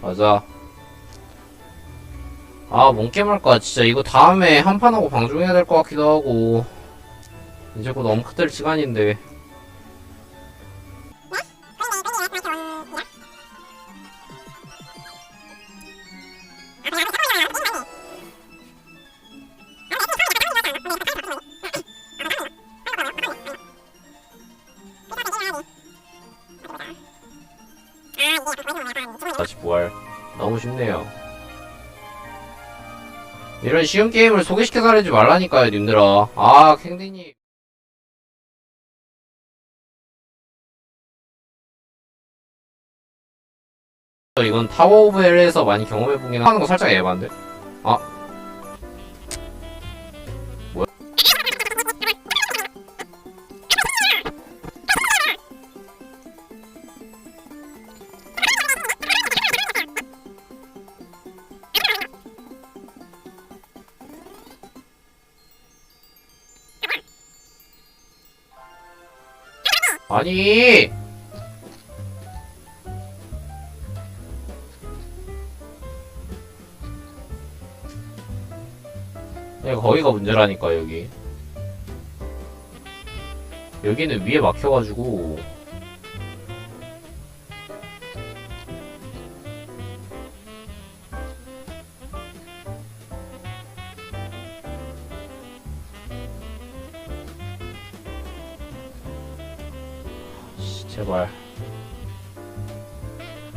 맞아. 아, 뭔 게임 할까? 진짜 이거 다음에 한판 하고 방송해야 될 것 같기도 하고. 이제 곧 엄크될 시간인데. 다시 부활. 너무 쉽네요. 이런 쉬운 게임을 소개시켜서 하지 말라니까요, 님들아. 아, 캥디님. 이건 타워 오브 헬에서 많이 경험해보긴 하는 거 살짝 에반데? 아. 아니! 야, 거기가 문제라니까, 여기. 여기는 위에 막혀가지고. 제발.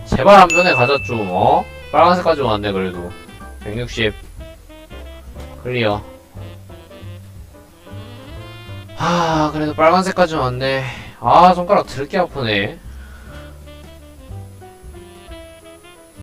제발 한 변에 가자, 좀, 어? 빨간색까지 왔네, 그래도. 160. 클리어. 하, 그래도 빨간색까지 왔네. 아, 손가락 드럽게 아프네.